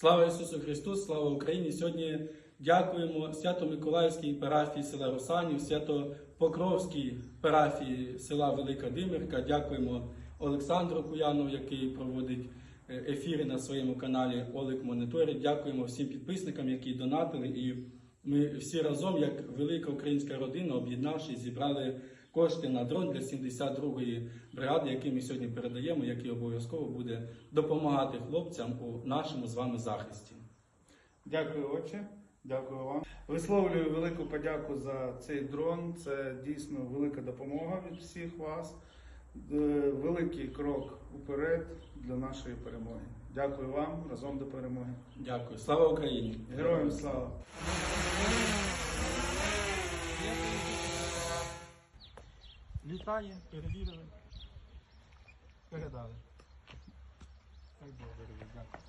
Слава Ісусу Христу, слава Україні! Сьогодні дякуємо Свято-Миколаївській парафії села Русанів, Свято-Покровській парафії села Велика Димирка. Дякуємо Олександру Куянову, який проводить е, ефіри на своєму каналі Олик Мониторі. Дякуємо всім підписникам, які донатили. І ми всі разом, як велика українська родина, об'єднавшись, зібрали кошти на дрон для 72-ї бригади, який ми сьогодні передаємо, який обов'язково буде допомагати хлопцям у нашому з вами захисті. Дякую, отче. Дякую вам. Висловлюю велику подяку за цей дрон. Це дійсно велика допомога від всіх вас. Е, Великий крок уперед для нашої перемоги. Дякую вам. Разом до перемоги. Дякую. Слава Україні! Героям слава! Літає, перевірили, передали. Так було, дякую.